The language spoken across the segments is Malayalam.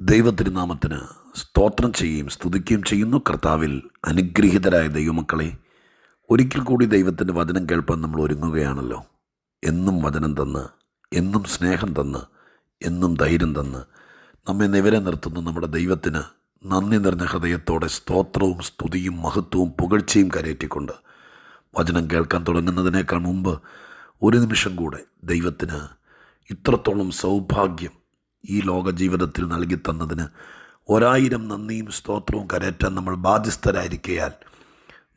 ദൈവത്തിരുനാമത്തിന് സ്തോത്രം ചെയ്യുകയും സ്തുതിക്കുകയും ചെയ്യുന്നു. കർത്താവിൽ അനുഗ്രഹീതരായ ദൈവമക്കളെ ഒരിക്കൽ കൂടി ദൈവത്തിന്റെ വചനം കേൾപ്പാൻ നമ്മൾ ഒരുങ്ങുകയാണല്ലോ. എന്നും വചനം തന്ന് എന്നും സ്നേഹം തന്ന് എന്നും ധൈര്യം തന്ന് നമ്മെ നിവരെ നിർത്തുന്ന നമ്മുടെ ദൈവത്തിന് നന്ദി നിറഞ്ഞ ഹൃദയത്തോടെ സ്തോത്രവും സ്തുതിയും മഹത്വവും പുകഴ്ചയും കരയറ്റിക്കൊണ്ട് വചനം കേൾക്കാൻ തുടങ്ങുന്നതിനേക്കാൾ മുമ്പ് ഒരു നിമിഷം കൂടെ ദൈവത്തിന് ഇത്രത്തോളം സൗഭാഗ്യം ഈ ലോക ജീവിതത്തിൽ നൽകി തന്നതിന് ഒരായിരം നന്ദിയും സ്തോത്രവും കരയറ്റാൻ നമ്മൾ ബാധ്യസ്ഥരായിരിക്കയാൽ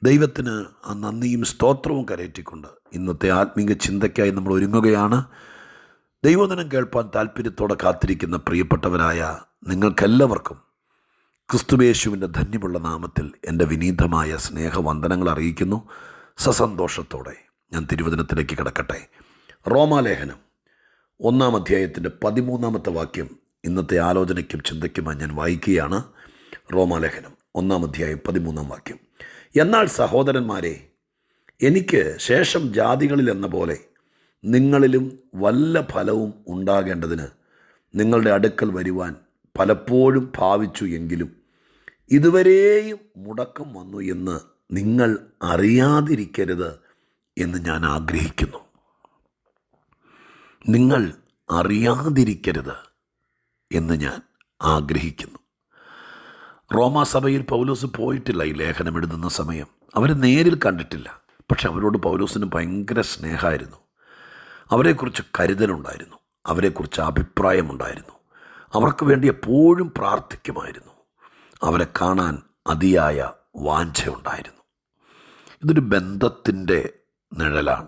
ദൈവത്തിന് ആ നന്ദിയും സ്തോത്രവും കരയറ്റിക്കൊണ്ട് ഇന്നത്തെ ആത്മീക ചിന്തയ്ക്കായി നമ്മൾ ഒരുങ്ങുകയാണ്. ദൈവദിനം കേൾപ്പാൻ താല്പര്യത്തോടെ കാത്തിരിക്കുന്ന പ്രിയപ്പെട്ടവരായ നിങ്ങൾക്കെല്ലാവർക്കും ക്രിസ്തുവേശുവിന്റെ ധന്യമുള്ള നാമത്തിൽ എന്റെ വിനീതമായ സ്നേഹവന്ദനങ്ങൾ അറിയിക്കുന്നു. സസന്തോഷത്തോടെ ഞാൻ തിരുവചനത്തിലേക്ക് കിടക്കട്ടെ. റോമാലേഖനം ഒന്നാം അധ്യായത്തിന്റെ പതിമൂന്നാമത്തെ വാക്യം ഇന്നത്തെ ആലോചനയ്ക്കും ചിന്തയ്ക്കുമായി ഞാൻ വായിക്കുകയാണ് റോമാലേഖനം ഒന്നാം അധ്യായം പതിമൂന്നാം വാക്യം. എന്നാൽ സഹോദരന്മാരെ എനിക്ക് ശേഷം ജാതികളിൽ എന്ന പോലെ നിങ്ങളിലും വല്ല ഫലവും ഉണ്ടാകേണ്ടതിന് നിങ്ങളുടെ അടുക്കൽ വരുവാൻ പലപ്പോഴും ഭാവിച്ചു എങ്കിലും ഇതുവരെയും മുടക്കം വന്നു എന്ന് നിങ്ങൾ അറിയാതിരിക്കരുത് എന്ന് ഞാൻ ആഗ്രഹിക്കുന്നു. നിങ്ങൾ അറിയാതിരിക്കരുത് എന്ന് ഞാൻ ആഗ്രഹിക്കുന്നു. റോമാസഭയിൽ പൗലോസ് പോയിട്ടില്ല ഈ ലേഖനം എഴുതുന്ന സമയം. അവരെ നേരിൽ കണ്ടിട്ടില്ല. പക്ഷെ അവരോട് പൗലോസിന് ഭയങ്കര സ്നേഹമായിരുന്നു. അവരെക്കുറിച്ച് കരുതലുണ്ടായിരുന്നു. അവരെക്കുറിച്ച് അഭിപ്രായമുണ്ടായിരുന്നു. അവർക്ക് വേണ്ടി എപ്പോഴും പ്രാർത്ഥിക്കുമായിരുന്നു. അവരെ കാണാൻ അതിയായ വാഞ്ചയുണ്ടായിരുന്നു. ഇതൊരു ബന്ധത്തിന്റെ നിഴലാണ്.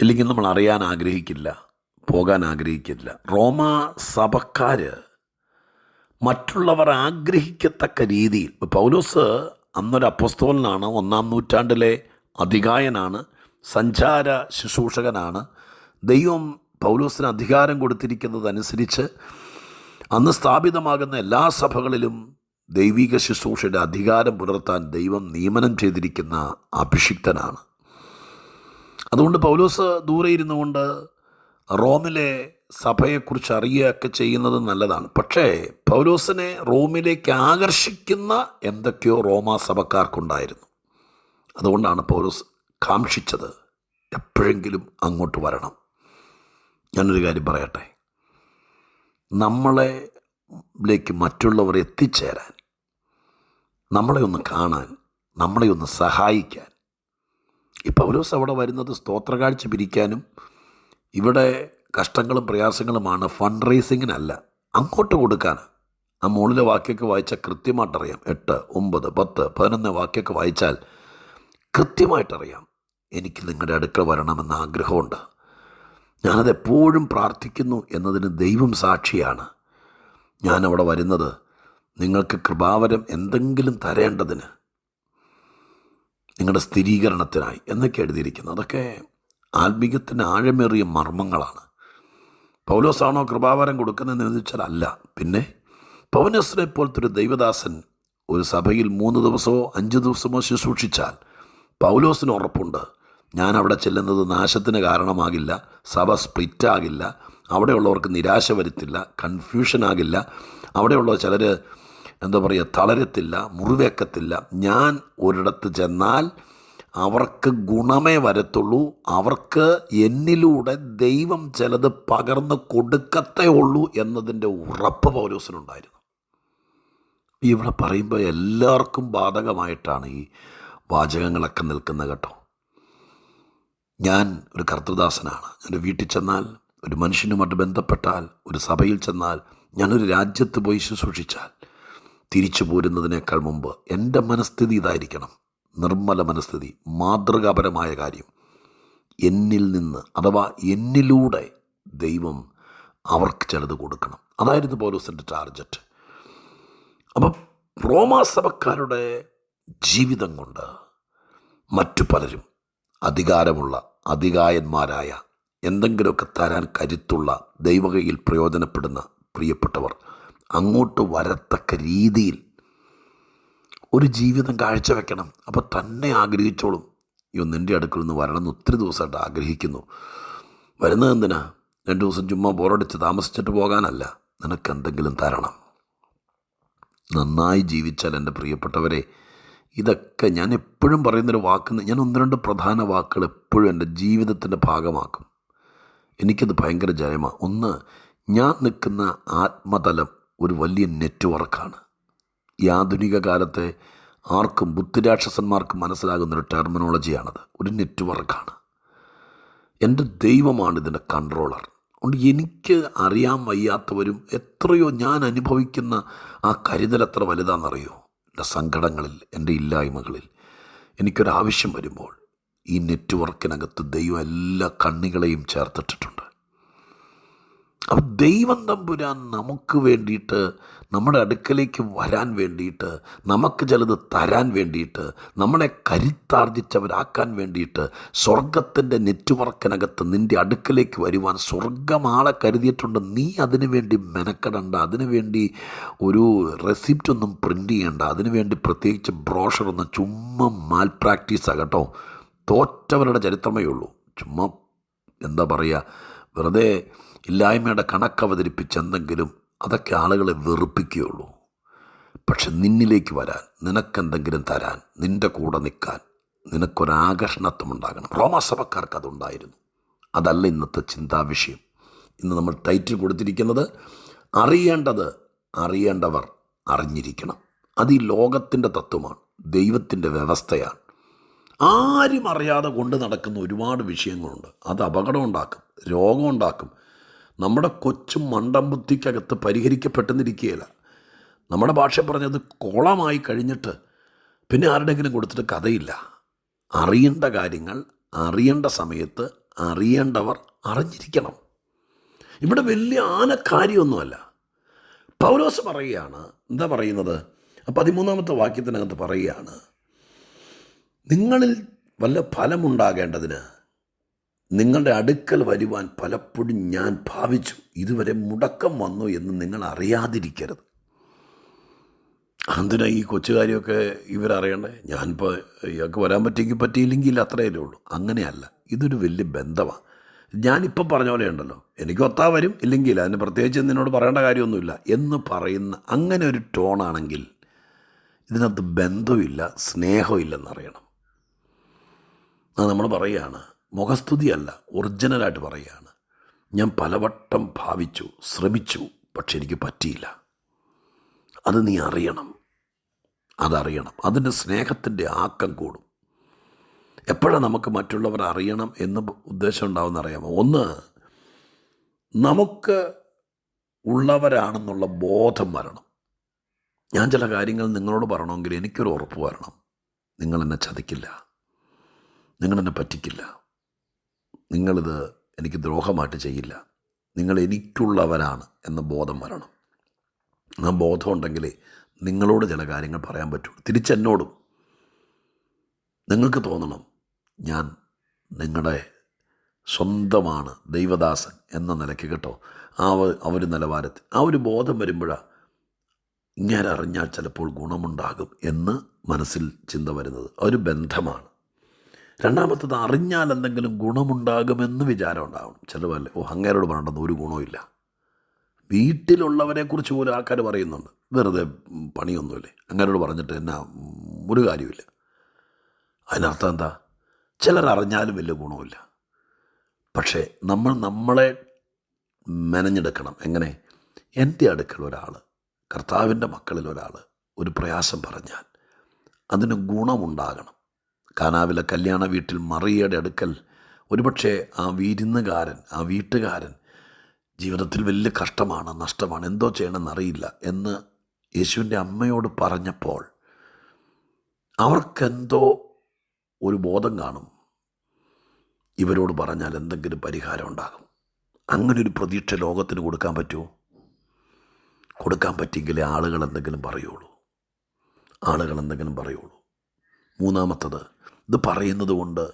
ഇല്ലെങ്കിൽ നമ്മൾ അറിയാൻ ആഗ്രഹിക്കില്ല പോകാൻ ആഗ്രഹിക്കില്ല. റോമ സഭക്കാർ മറ്റുള്ളവർ ആഗ്രഹിക്കത്തക്ക രീതിയിൽ പൗലോസ് അന്നൊരു അപ്പസ്തോലനാണ് ഒന്നാം നൂറ്റാണ്ടിലെ അധികായനാണ് സഞ്ചാര ശുശ്രൂഷകനാണ്. ദൈവം പൗലോസിന് അധികാരം കൊടുത്തിരിക്കുന്നതനുസരിച്ച് അന്ന് സ്ഥാപിതമാകുന്ന എല്ലാ സഭകളിലും ദൈവിക ശുശ്രൂഷയുടെ അധികാരം പുലർത്താൻ ദൈവം നിയമനം ചെയ്തിരിക്കുന്ന അഭിഷിക്തനാണ്. അതുകൊണ്ട് പൗലോസ് ദൂരെ ഇരുന്നു കൊണ്ട് റോമിലെ സഭയെക്കുറിച്ച് അറിയുകയൊക്കെ ചെയ്യുന്നത് നല്ലതാണ്. പക്ഷേ പൗലോസിനെ റോമിലേക്ക് ആകർഷിക്കുന്ന എന്തൊക്കെയോ റോമാ സഭക്കാർക്കുണ്ടായിരുന്നു. അതുകൊണ്ടാണ് പൗലോസ് കാക്ഷിച്ചത് എപ്പോഴെങ്കിലും അങ്ങോട്ട് വരണം. ഞാനൊരു കാര്യം പറയട്ടെ. നമ്മളെ ിലേക്ക് മറ്റുള്ളവർ എത്തിച്ചേരാൻ നമ്മളെ ഒന്ന് കാണാൻ നമ്മളെ ഒന്ന് സഹായിക്കാൻ ഈ പൗലോസ് അവിടെ വരുന്നത് സ്തോത്രകാഴ്ച പിരിക്കാനും ഇവിടെ കഷ്ടങ്ങളും പ്രയാസങ്ങളുമാണ് ഫണ്ട് റേസിങ്ങിനല്ല അങ്ങോട്ട് കൊടുക്കാൻ ആ മുകളിലെ വാക്യൊക്കെ വായിച്ചാൽ കൃത്യമായിട്ടറിയാം. എട്ട് ഒമ്പത് പത്ത് പതിനൊന്ന് വാക്യൊക്കെ വായിച്ചാൽ കൃത്യമായിട്ടറിയാം എനിക്ക് നിങ്ങളുടെ അടുക്കൽ വരണമെന്ന ആഗ്രഹമുണ്ട്. ഞാനത് എപ്പോഴും പ്രാർത്ഥിക്കുന്നു എന്നതിന് ദൈവം സാക്ഷിയാണ്. ഞാനവിടെ വരുന്നത് നിങ്ങൾക്ക് കൃപാവരം എന്തെങ്കിലും തരേണ്ടതിന് നിങ്ങളുടെ സ്ഥിരീകരണത്തിനായി എന്നൊക്കെ എഴുതിയിരിക്കുന്നത് അതൊക്കെ ആത്മീകത്തിന്റെ ആഴമേറിയ മർമ്മങ്ങളാണ്. പൗലോസാണോ കൃപാവരം കൊടുക്കുന്നതെന്ന് ചോദിച്ചാൽ അല്ല പിന്നെ പൗനസിനെ പോലത്തെ ഒരു ദൈവദാസൻ ഒരു സഭയിൽ മൂന്ന് ദിവസമോ അഞ്ച് ദിവസമോ ശുശ്രൂഷിച്ചാൽ പൗലോസിന് ഉറപ്പുണ്ട്. ഞാൻ അവിടെ ചെല്ലുന്നത് നാശത്തിന് കാരണമാകില്ല സഭ സ്പ്ലിറ്റ് ആകില്ല അവിടെയുള്ളവർക്ക് നിരാശ വരുത്തില്ല കൺഫ്യൂഷൻ ആകില്ല അവിടെയുള്ള ചിലർ എന്താ പറയുക തളരത്തില്ല മുറിവേക്കത്തില്ല. ഞാൻ ഒരിടത്ത് ചെന്നാൽ അവർക്ക് ഗുണമേ വരത്തുള്ളൂ. അവർക്ക് എന്നിലൂടെ ദൈവം ചിലത് പകർന്ന് കൊടുക്കത്തേ ഉള്ളൂ എന്നതിന്റെ ഉറപ്പ് പൗരോസിനുണ്ടായിരുന്നു ഇവിടെ പറയുമ്പോൾ എല്ലാവർക്കും ബാധകമായിട്ടാണ് ഈ വാചകങ്ങളൊക്കെ നിൽക്കുന്നത് കേട്ടോ. ഞാൻ ഒരു കർത്തൃദാസനാണ്. എന്റെ വീട്ടിൽ ചെന്നാൽ ഒരു മനുഷ്യനുമായിട്ട് ബന്ധപ്പെട്ടാൽ ഒരു സഭയിൽ ചെന്നാൽ ഞാനൊരു രാജ്യത്ത് പോയി ശുശ്രൂഷിച്ചാൽ തിരിച്ചു പോരുന്നതിനേക്കാൾ മുമ്പ് എന്റെ മനസ്ഥിതി ഇതായിരിക്കണം. നിർമ്മല മനസ്ഥിതി മാതൃകാപരമായ കാര്യം. എന്നിൽ നിന്ന് അഥവാ എന്നിലൂടെ ദൈവം അവർക്ക് ചിലത് കൊടുക്കണം. അതായിരുന്നു പോലീസിന്റെ ടാർജറ്റ് അപ്പം റോമാസഭക്കാരുടെ ജീവിതം കൊണ്ട് മറ്റു പലരും അധികാരമുള്ള അധികായന്മാരായ എന്തെങ്കിലുമൊക്കെ തരാൻ കരുത്തുള്ള ദൈവകയിൽ പ്രയോജനപ്പെടുന്ന പ്രിയപ്പെട്ടവർ അങ്ങോട്ട് വരത്തക്ക രീതിയിൽ ഒരു ജീവിതം കാഴ്ചവെക്കണം അപ്പോൾ തന്നെ ആഗ്രഹിച്ചോളും. അയ്യോ നിന്റെ അടുക്കളിൽ നിന്ന് വരണം എന്ന് ഒത്തിരി ദിവസമായിട്ട് ആഗ്രഹിക്കുന്നു. വരുന്നത് എന്തിനാ? രണ്ട് ദിവസം ചുമ്മാ ബോറടിച്ച് താമസിച്ചിട്ട് പോകാനല്ല. നിനക്ക് എന്തെങ്കിലും തരണം. നന്നായി ജീവിച്ചാൽ എന്റെ പ്രിയപ്പെട്ടവരെ ഇതൊക്കെ ഞാൻ എപ്പോഴും പറയുന്നൊരു വാക്ക് ഞാൻ ഒന്ന് രണ്ട് പ്രധാന വാക്കുകൾ എപ്പോഴും എന്റെ ജീവിതത്തിന്റെ ഭാഗമാക്കും. എനിക്കത് ഭയങ്കര ജയമാണ് ഒന്ന് ഞാൻ നിൽക്കുന്ന ആത്മതലം ഒരു വലിയ നെറ്റ്വർക്കാണ്. ഈ ആധുനിക കാലത്തെ ആർക്കും ബുദ്ധിരാക്ഷസന്മാർക്കും മനസ്സിലാകുന്നൊരു ടെർമിനോളജിയാണത് ഒരു നെറ്റ്വർക്കാണ്. എന്റെ ദൈവമാണ് ഇതിന്റെ കൺട്രോളർ അതുകൊണ്ട് എനിക്ക് അറിയാൻ വയ്യാത്തവരും എത്രയോ ഞാൻ അനുഭവിക്കുന്ന ആ കരുതൽ എത്ര വലുതാണെന്നറിയോ? എന്റെ സങ്കടങ്ങളിൽ എന്റെ ഇല്ലായ്മകളിൽ. എനിക്കൊരാവശ്യം വരുമ്പോൾ ഈ നെറ്റ്വർക്കിനകത്ത് ദൈവം എല്ലാ കണ്ണികളെയും ചേർത്തിട്ടിട്ടുണ്ട്. അപ്പം ദൈവം തമ്പുരാൻ നമുക്ക് വേണ്ടിയിട്ട് നമ്മുടെ അടുക്കലേക്ക് വരാൻ വേണ്ടിയിട്ട് നമുക്ക് ചിലത് തരാൻ വേണ്ടിയിട്ട് നമ്മളെ കരുത്താർജിച്ചവരാക്കാൻ വേണ്ടിയിട്ട് സ്വർഗത്തിന്റെ നെറ്റ്വർക്കിനകത്ത് നിന്റെ അടുക്കലേക്ക് വരുവാൻ സ്വർഗമാളെ കരുതിയിട്ടുണ്ട്. നീ അതിനു വേണ്ടി മെനക്കെടണ്ട അതിനു വേണ്ടി ഒരു റെസിപ്റ്റ് ഒന്നും പ്രിന്റ് ചെയ്യണ്ട അതിനുവേണ്ടി പ്രത്യേകിച്ച് ബ്രോഷറൊന്നും ചുമ്മാ മാൽ പ്രാക്ടീസാണ് കേട്ടോ. തോറ്റവരുടെ ചരിത്രമേ ഉള്ളൂ. ചുമ്മാ എന്താ പറയുക? വെറുതെ ഇല്ലായ്മയുടെ കണക്ക് അവതരിപ്പിച്ച് എന്തെങ്കിലും അതൊക്കെ ആളുകളെ വെറുപ്പിക്കുകയുള്ളൂ. പക്ഷെ നിന്നിലേക്ക് വരാൻ നിനക്കെന്തെങ്കിലും തരാൻ നിന്റെ കൂടെ നിൽക്കാൻ നിനക്കൊരാകർഷണത്വം ഉണ്ടാകണം റോമാസഭക്കാർക്ക് അതുണ്ടായിരുന്നു. അതല്ല ഇന്നത്തെ ചിന്താവിഷയം ഇന്ന് നമ്മൾ ടൈറ്റിൽ കൊടുത്തിരിക്കുന്നത് അറിയേണ്ടത് അറിയേണ്ടവർ അറിഞ്ഞിരിക്കണം. അത് ഈ ലോകത്തിന്റെ തത്വമാണ്. ദൈവത്തിന്റെ വ്യവസ്ഥയാണ്. ആരും അറിയാതെ കൊണ്ട് നടക്കുന്ന ഒരുപാട് വിഷയങ്ങളുണ്ട്. അത് അപകടം ഉണ്ടാക്കും രോഗം ഉണ്ടാക്കും നമ്മുടെ കൊച്ചു മണ്ടം ബുദ്ധിക്കകത്ത് പരിഹരിക്കപ്പെട്ടെന്നിരിക്കുകയില്ല. നമ്മുടെ ഭാഷ പറഞ്ഞത് കോളമായി കഴിഞ്ഞിട്ട് പിന്നെ ആരുടെങ്കിലും കൊടുത്തിട്ട് കഥയില്ല. അറിയേണ്ട കാര്യങ്ങൾ അറിയേണ്ട സമയത്ത് അറിയേണ്ടവർ അറിഞ്ഞിരിക്കണം. ഇവിടെ വലിയ ആനക്കാര്യമൊന്നുമല്ല പൗലോസ് പറയുകയാണ് എന്താ പറയുന്നത്? പതിമൂന്നാമത്തെ വാക്യത്തിനകത്ത് പറയുകയാണ് നിങ്ങളിൽ വല്ല ഫലമുണ്ടാകേണ്ടതിന് നിങ്ങളുടെ അടുക്കൽ വരുവാൻ പലപ്പോഴും ഞാൻ ഭാവിച്ചു. ഇതുവരെ മുടക്കം വന്നു എന്ന് നിങ്ങൾ അറിയാതിരിക്കരുത്. എന്തിനാ ഈ കൊച്ചുകാരിയൊക്കെ ഇവരറിയണ്ടേ ഞാനിപ്പോൾ ഇയാൾക്ക് വരാൻ പറ്റിയെങ്കിൽ പറ്റിയില്ലെങ്കിൽ അത്രയല്ലേ ഉള്ളൂ. അങ്ങനെയല്ല. ഇതൊരു വലിയ ബന്ധമാണ് ഞാനിപ്പം പറഞ്ഞ പോലെ ഉണ്ടല്ലോ. എനിക്ക് ഒത്താ വരും ഇല്ലെങ്കിൽ അതിന് പ്രത്യേകിച്ച് നിന്നോട് പറയേണ്ട കാര്യമൊന്നുമില്ല എന്ന് പറയുന്ന അങ്ങനെ ഒരു ടോണാണെങ്കിൽ ഇതിനകത്ത് ബന്ധമില്ല സ്നേഹമില്ലെന്നറിയണം. അത് നമ്മൾ പറയുകയാണ് മുഖസ്തുതിയല്ല ഒറിജിനലായിട്ട് പറയുകയാണ്. ഞാൻ പലവട്ടം ഭാവിച്ചു ശ്രമിച്ചു പക്ഷെ എനിക്ക് പറ്റിയില്ല. അത് നീ അറിയണം. അതറിയണം. അതിന്റെ സ്നേഹത്തിന്റെ ആക്കം കൂടും. എപ്പോഴാണ് നമുക്ക് മറ്റുള്ളവർ അറിയണം എന്ന് ഉദ്ദേശം ഉണ്ടാവുമെന്ന് അറിയാമോ? ഒന്ന് നമുക്ക് ഉള്ളവരാണെന്നുള്ള ബോധം വരണം. ഞാൻ ചില കാര്യങ്ങൾ നിങ്ങളോട് പറയണമെങ്കിൽ എനിക്കൊരു ഉറപ്പ് വരണം. നിങ്ങളെന്നെ ചതിക്കില്ല. നിങ്ങളെന്നെ പറ്റിക്കില്ല. നിങ്ങളിത് എനിക്ക് ദ്രോഹമായിട്ട് ചെയ്യില്ല. നിങ്ങൾ എനിക്കുള്ളവരാണ് എന്ന ബോധം വരണം. ആ ബോധം ഉണ്ടെങ്കിലേ നിങ്ങളോട് ചില കാര്യങ്ങൾ പറയാൻ പറ്റുള്ളൂ. തിരിച്ചെന്നോടും. നിങ്ങൾക്ക് തോന്നണം ഞാൻ നിങ്ങളുടെ സ്വന്തമാണ് ദൈവദാസൻ എന്ന നിലയ്ക്ക് കേട്ടോ. ആ ആ ഒരു നിലവാരത്തിൽ. ആ ഒരു ബോധം വരുമ്പോഴാണ് ഇങ്ങനെ അറിഞ്ഞാൽ ചിലപ്പോൾ ഗുണമുണ്ടാകും എന്ന് മനസ്സിൽ ചിന്ത വരുന്നത്. ഒരു ബന്ധമാണ്. രണ്ടാമത്തത് അറിഞ്ഞാൽ എന്തെങ്കിലും ഗുണമുണ്ടാകുമെന്ന് വിചാരം ഉണ്ടാവണം. ചിലവല്ലേ ഓ അങ്ങേരോട് പറഞ്ഞിട്ട് ഒരു ഗുണമില്ല വീട്ടിലുള്ളവരെക്കുറിച്ച് പോലും ആൾക്കാർ പറയുന്നുണ്ട്. വെറുതെ പണിയൊന്നുമില്ലേ? അങ്ങേരോട് പറഞ്ഞിട്ട് എന്നാ ഒരു കാര്യമില്ല അതിനർത്ഥം എന്താ? ചിലർ അറിഞ്ഞാലും വലിയ ഗുണമില്ല പക്ഷേ നമ്മൾ നമ്മളെ മെനഞ്ഞെടുക്കണം. എങ്ങനെ? എന്റെ അടുക്കൽ ഒരാൾ കർത്താവിന്റെ മക്കളിൽ ഒരാൾ ഒരു പ്രയാസം പറഞ്ഞാൽ അതിന് ഗുണമുണ്ടാകണം. കാനാവിലെ കല്യാണ വീട്ടിൽ മറിയയുടെ അടുക്കൽ ഒരുപക്ഷെ ആ വിരുന്നുകാരൻ ആ വീട്ടുകാരൻ ജീവിതത്തിൽ വലിയ കഷ്ടമാണ് നഷ്ടമാണ് എന്തോ ചെയ്യണമെന്ന് അറിയില്ല എന്ന് യേശുവിന്റെ അമ്മയോട് പറഞ്ഞപ്പോൾ അവർക്കെന്തോ ഒരു ബോധം കാണും. ഇവരോട് പറഞ്ഞാൽ എന്തെങ്കിലും പരിഹാരം ഉണ്ടാകും. അങ്ങനെ ഒരു പ്രതീക്ഷ ലോകത്തിന് കൊടുക്കാൻ പറ്റുമോ? കൊടുക്കാൻ പറ്റിയെങ്കിലേ ആളുകൾ എന്തെങ്കിലും പറയുള്ളൂ. ആളുകൾ എന്തെങ്കിലും പറയുള്ളൂ. മൂന്നാമത്തത് ഇത് പറയുന്നത് കൊണ്ട്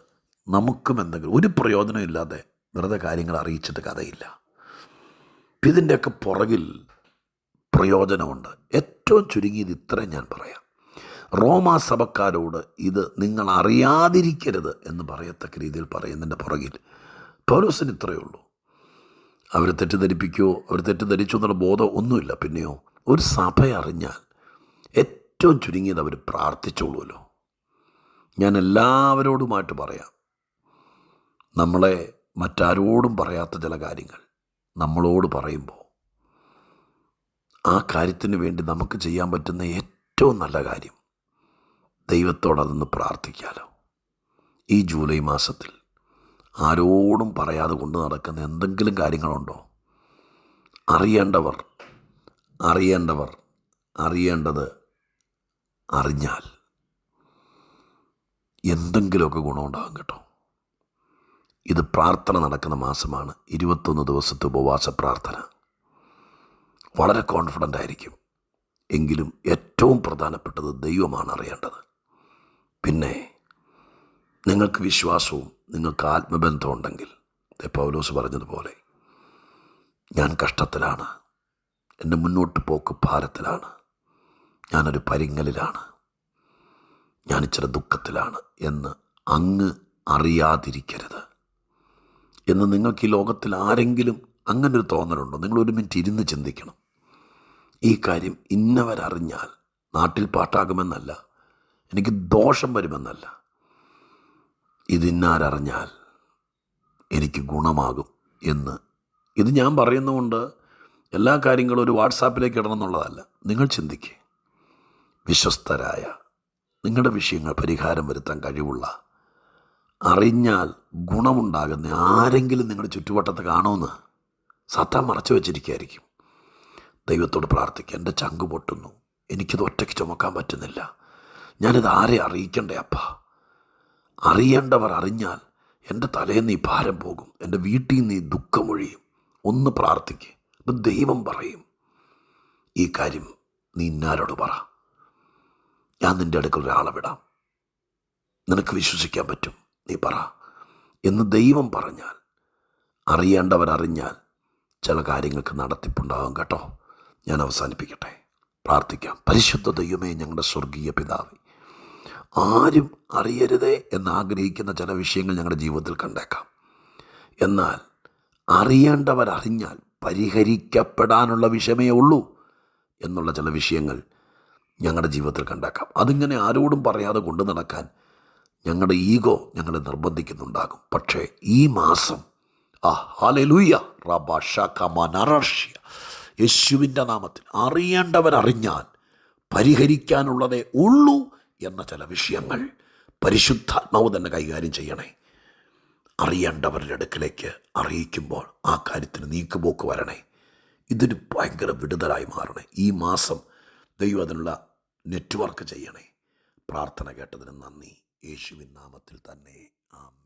നമുക്കും എന്തെങ്കിലും ഒരു പ്രയോജനം ഇല്ലാതെ വെറുതെ കാര്യങ്ങൾ അറിയിച്ചിട്ട് കഥയില്ല. ഇതിന്റെയൊക്കെ പുറകിൽ പ്രയോജനമുണ്ട്. ഏറ്റവും ചുരുങ്ങിയത് ഇത്രയും ഞാൻ പറയാം. റോമാ സഭക്കാരോട് ഇത് നിങ്ങൾ അറിയാതിരിക്കരുത് എന്ന് പറയത്തക്ക രീതിയിൽ പറയുന്നതിന്റെ പുറകിൽ പൗലോസിന് ഇത്രയേ ഉള്ളൂ. അവർ തെറ്റിദ്ധരിപ്പിക്കുകയോ അവർ തെറ്റിദ്ധരിച്ചു എന്നുള്ള ബോധം ഒന്നുമില്ല. പിന്നെയോ ഒരു സഭ അറിഞ്ഞാൽ ഏറ്റവും ചുരുങ്ങിയത് അവർ പ്രാർത്ഥിച്ചോളുമല്ലോ. ഞാൻ എല്ലാവരോടുമായിട്ട് പറയാം. നമ്മളെ മറ്റാരോടും പറയാത്ത ചില കാര്യങ്ങൾ നമ്മളോട് പറയുമ്പോൾ ആ കാര്യത്തിന് വേണ്ടി നമുക്ക് ചെയ്യാൻ പറ്റുന്ന ഏറ്റവും നല്ല കാര്യം ദൈവത്തോടതൊന്ന് പ്രാർത്ഥിക്കാലോ. ഈ ജൂലൈ മാസത്തിൽ ആരോടും പറയാതെ കൊണ്ട് നടക്കുന്ന എന്തെങ്കിലും കാര്യങ്ങളുണ്ടോ? അറിയേണ്ടവർ അറിയേണ്ടവർ അറിയേണ്ടത് അറിഞ്ഞാൽ എന്തെങ്കിലുമൊക്കെ ഗുണമുണ്ടാകും കേട്ടോ. ഇത് പ്രാർത്ഥന നടക്കുന്ന മാസമാണ്. ഇരുപത്തൊന്ന് ദിവസത്തെ ഉപവാസ പ്രാർത്ഥന. വളരെ കോൺഫിഡന്റ് ആയിരിക്കും. എങ്കിലും ഏറ്റവും പ്രധാനപ്പെട്ടത് ദൈവമാണ് അറിയേണ്ടത്. പിന്നെ നിങ്ങൾക്ക് വിശ്വാസവും നിങ്ങൾക്ക് ആത്മബന്ധം ഉണ്ടെങ്കിൽ പൗലോസ് പറഞ്ഞതുപോലെ ഞാൻ കഷ്ടത്തിലാണ്. എന്റെ മുന്നോട്ട് പോക്ക് ഭാരത്തിലാണ്. ഞാനൊരു പരിങ്ങലിലാണ്. ഞാൻ ഇച്ചിരി ദുഃഖത്തിലാണ് എന്ന് അങ്ങ് അറിയാതിരിക്കരുത്. എന്ന് നിങ്ങൾക്ക് ഈ ലോകത്തിൽ ആരെങ്കിലും അങ്ങനെ ഒരു തോന്നലുണ്ടോ? നിങ്ങൾ ഒരു മിനിറ്റ് ഇരുന്ന് ചിന്തിക്കണം. ഈ കാര്യം ഇന്നവരറിഞ്ഞാൽ നാട്ടിൽ പാട്ടാകുമെന്നല്ല എനിക്ക് ദോഷം വരുമെന്നല്ല. ഇതിന്നാരറിഞ്ഞാൽ എനിക്ക് ഗുണമാകും എന്ന്. ഇത് ഞാൻ പറയുന്നതുകൊണ്ട് എല്ലാ കാര്യങ്ങളും ഒരു വാട്സാപ്പിലേക്ക് ഇടണം എന്നുള്ളതല്ല. നിങ്ങൾ ചിന്തിക്കുക വിശ്വസ്തരായ നിങ്ങളുടെ വിഷയങ്ങൾ പരിഹാരം വരുത്താൻ കഴിവുള്ള അറിഞ്ഞാൽ ഗുണമുണ്ടാകുന്ന ആരെങ്കിലും നിങ്ങളുടെ ചുറ്റുവട്ടത്ത് കാണുമെന്ന് സത്താൻ മറച്ചു വെച്ചിരിക്കുകയായിരിക്കും. ദൈവത്തോട് പ്രാർത്ഥിക്കുക എന്റെ ചങ്ക് പൊട്ടുന്നു. എനിക്കിത് ഒറ്റയ്ക്ക് ചുമക്കാൻ പറ്റുന്നില്ല. ഞാനിത് ആരെ അറിയിക്കണ്ടേ അപ്പ? അറിയേണ്ടവർ അറിഞ്ഞാൽ എന്റെ തലേന്ന് ഈ ഭാരം പോകും. എന്റെ വീട്ടിൽ നിന്ന് ഈ ദുഃഖമൊഴിയും ഒന്ന് പ്രാർത്ഥിക്കുക അപ്പം ദൈവം പറയും. ഈ കാര്യം നീ ഇന്നാരോട് പറ. ഞാൻ നിന്റെ അടുക്കൽ ഒരാളെ വിടാം. നിനക്ക് വിശ്വസിക്കാൻ പറ്റും. നീ പറ. എന്ന് ദൈവം പറഞ്ഞാൽ അറിയേണ്ടവരറിഞ്ഞാൽ ചില കാര്യങ്ങൾക്ക് നടത്തിപ്പുണ്ടാകും കേട്ടോ. ഞാൻ അവസാനിപ്പിക്കട്ടെ. പ്രാർത്ഥിക്കാം. പരിശുദ്ധ ദൈവമേ ഞങ്ങളുടെ സ്വർഗീയ പിതാവ് ആരും അറിയരുതേ എന്നാഗ്രഹിക്കുന്ന ചില വിഷയങ്ങൾ ഞങ്ങളുടെ ജീവിതത്തിൽ കണ്ടേക്കാം. എന്നാൽ അറിയേണ്ടവരറിഞ്ഞാൽ പരിഹരിക്കപ്പെടാനുള്ള വിഷയമേ ഉള്ളൂ എന്നുള്ള ചില വിഷയങ്ങൾ ഞങ്ങളുടെ ജീവിതത്തിൽ കണ്ടാക്കാം. അതിങ്ങനെ ആരോടും പറയാതെ കൊണ്ടു നടക്കാൻ ഞങ്ങളുടെ ഈഗോ ഞങ്ങളെ നിർബന്ധിക്കുന്നുണ്ടാകും. പക്ഷേ ഈ മാസം ആ യേശുവിന്റെ നാമത്തിൽ അറിയേണ്ടവരറിഞ്ഞാൽ പരിഹരിക്കാനുള്ളതേ ഉള്ളൂ എന്ന ചില വിഷയങ്ങൾ പരിശുദ്ധാത്മാവ് തന്നെ കൈകാര്യം ചെയ്യണേ. അറിയേണ്ടവരുടെ അടുക്കിലേക്ക് അറിയിക്കുമ്പോൾ ആ കാര്യത്തിന് നീക്കുപോക്ക് വരണേ. ഇതിന് ഭയങ്കര വിടുതലായി മാറണേ. ഈ മാസം ദൈവം അതിനുള്ള നെറ്റ്വർക്ക് ചെയ്യണേ. പ്രാർത്ഥന കേട്ടതിന് നന്ദി. യേശുവിൻ നാമത്തിൽ തന്നെ. ആമേൻ.